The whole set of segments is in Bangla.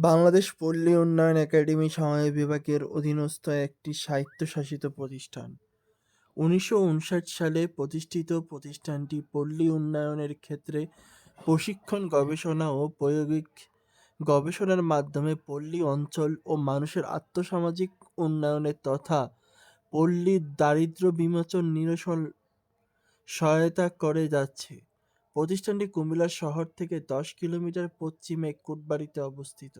বাংলাদেশ পল্লী উন্নয়ন একাডেমি সমবায় বিভাগের অধীনস্থ একটি স্বায়ত্তশাসিত প্রতিষ্ঠান। উনিশশো ঊনষাট সালে প্রতিষ্ঠিত প্রতিষ্ঠানটি পল্লী উন্নয়নের ক্ষেত্রে প্রশিক্ষণ, গবেষণা ও প্রায়োগিক গবেষণার মাধ্যমে পল্লী অঞ্চল ও মানুষের আর্থ-সামাজিক উন্নয়নে তথা পল্লীর দারিদ্র্য বিমোচন নিরসন সহায়তা করে যাচ্ছে। প্রতিষ্ঠানটি কুমিল্লা শহর থেকে দশ কিলোমিটার পশ্চিমে কোটবাড়িতে অবস্থিত।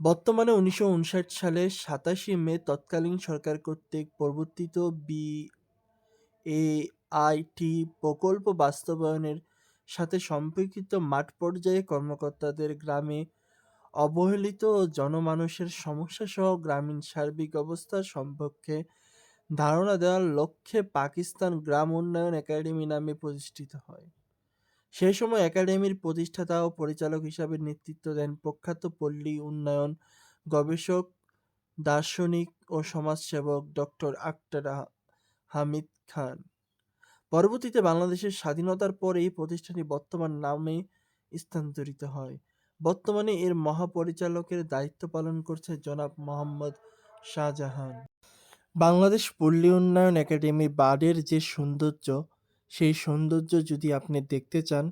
বর্তমানে উনিশশো সালের সাতাশে মে তৎকালীন সরকার কর্তৃক প্রবর্তিত বিএআইটি প্রকল্প বাস্তবায়নের সাথে সম্পর্কিত মাঠ পর্যায়ে কর্মকর্তাদের গ্রামে অবহেলিত জনমানুষের সমস্যাসহ গ্রামীণ সার্বিক অবস্থা সম্পর্কে ধারণা দেওয়ার লক্ষ্যে পাকিস্তান গ্রাম উন্নয়ন একাডেমি নামে প্রতিষ্ঠিত হয়। সেই সময় একাডেমির প্রতিষ্ঠাতা ও পরিচালক হিসাবে নেতৃত্ব দেন প্রখ্যাত পল্লী উন্নয়ন গবেষক, দার্শনিক ও সমাজসেবক ডক্টর আখতার হামিদ খান। পরবর্তীতে বাংলাদেশের স্বাধীনতার পর এই প্রতিষ্ঠানটি বর্তমান নামে স্থানান্তরিত হয়। বর্তমানে এর মহাপরিচালকের দায়িত্ব পালন করছে জনাব মোহাম্মদ শাহজাহান। বাংলাদেশ পল্লী উন্নয়ন একাডেমি বাড়ের যে সৌন্দর্য, সেই সৌন্দর্য যদি আপনি দেখতে চান,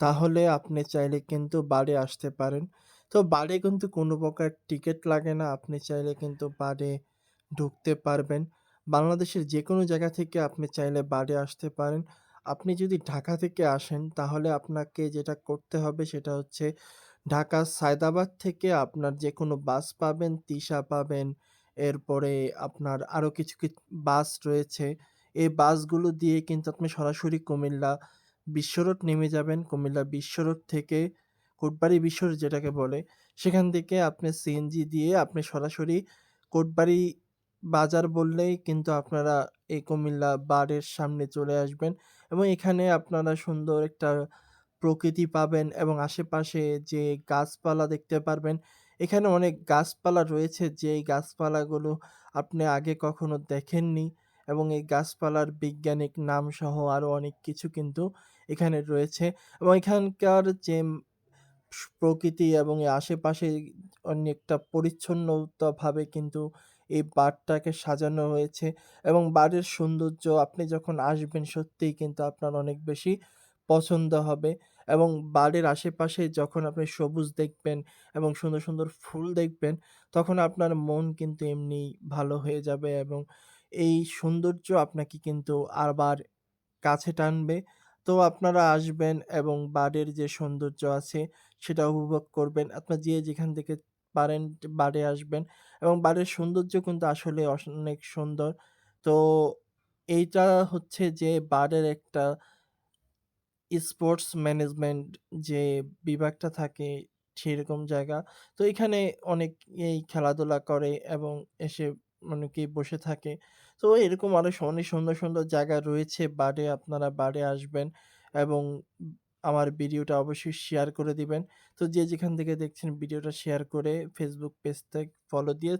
তাহলে আপনি চাইলে কিন্তু বাড়ে আসতে পারেন। তো বাড়ে কিন্তু কোনো প্রকার টিকিট লাগে না। আপনি চাইলে কিন্তু বাড়ে ঢুকতে পারবেন। বাংলাদেশের যে কোনো জায়গা থেকে আপনি চাইলে বাড়ে আসতে পারেন। আপনি যদি ঢাকা থেকে আসেন, তাহলে আপনাকে যেটা করতে হবে সেটা হচ্ছে ঢাকা সায়দাবাদ থেকে আপনার যে কোনো বাস পাবেন, তিশা পাবেন, এরপরে আপনার আরও কিছু, কিছু বাস রয়েছে। এই বাসগুলো দিয়ে কিন্তু আপনি সরাসরি কুমিল্লা বিশ্ব রোড নেমে যাবেন। কুমিল্লা বিশ্ব রোড থেকে কোটবাড়ি বিশ্ব রোড যেটাকে বলে, সেখান থেকে আপনি সিএনজি দিয়ে আপনি সরাসরি কোটবাড়ি বাজার বললেই কিন্তু আপনারা এই কুমিল্লা বারের সামনে চলে আসবেন এবং এখানে আপনারা সুন্দর একটা প্রকৃতি পাবেন এবং আশেপাশে যে গাছপালা দেখতে পারবেন। এখানে অনেক গাছপালা রয়েছে, যেই গাছপালাগুলো আপনি আগে কখনো দেখেননি এবং এই গাছপালার বৈজ্ঞানিক নামসহ আরও অনেক কিছু কিন্তু এখানে রয়েছে এবং এখানকার যে প্রকৃতি এবং আশেপাশে অনেকটা পরিচ্ছন্নতাভাবে কিন্তু এই বারটাকে সাজানো হয়েছে এবং বারের সৌন্দর্য, আপনি যখন আসবেন সত্যিই কিন্তু আপনার অনেক বেশি পছন্দ হবে। এবং বাড়ির আশেপাশে যখন আপনি সবুজ দেখবেন এবং সুন্দর, সুন্দর ফুল দেখবেন, তখন আপনার মন কিন্তু এমনিই ভালো হয়ে যাবে এবং এই সৌন্দর্য আপনাকে কিন্তু আবার কাছে টানবে। তো আপনারা আসবেন এবং বাড়ির যে সৌন্দর্য আছে সেটা উপভোগ করবেন। আপনার যে যেখান থেকে পারেন বাড়ে আসবেন এবং বাড়ির সৌন্দর্য কিন্তু আসলে অনেক সুন্দর। তো এইটা হচ্ছে যে বারের একটা স্পোর্টস ম্যানেজমেন্ট যে বিভাগটা থাকে সেরকম জায়গা। তো এখানে অনেকেই খেলাধুলা করে এবং এসে অনেকেই বসে থাকে। তো এরকম আরও অনেক সুন্দর, সুন্দর জায়গা রয়েছে বারে আপনারা বারে আসবেন এবং আমার ভিডিওটা অবশ্যই শেয়ার করে দিবেন। তো যে যেখান থেকে দেখছেন ভিডিওটা শেয়ার করে ফেসবুক পেজটা ফলো দিয়ে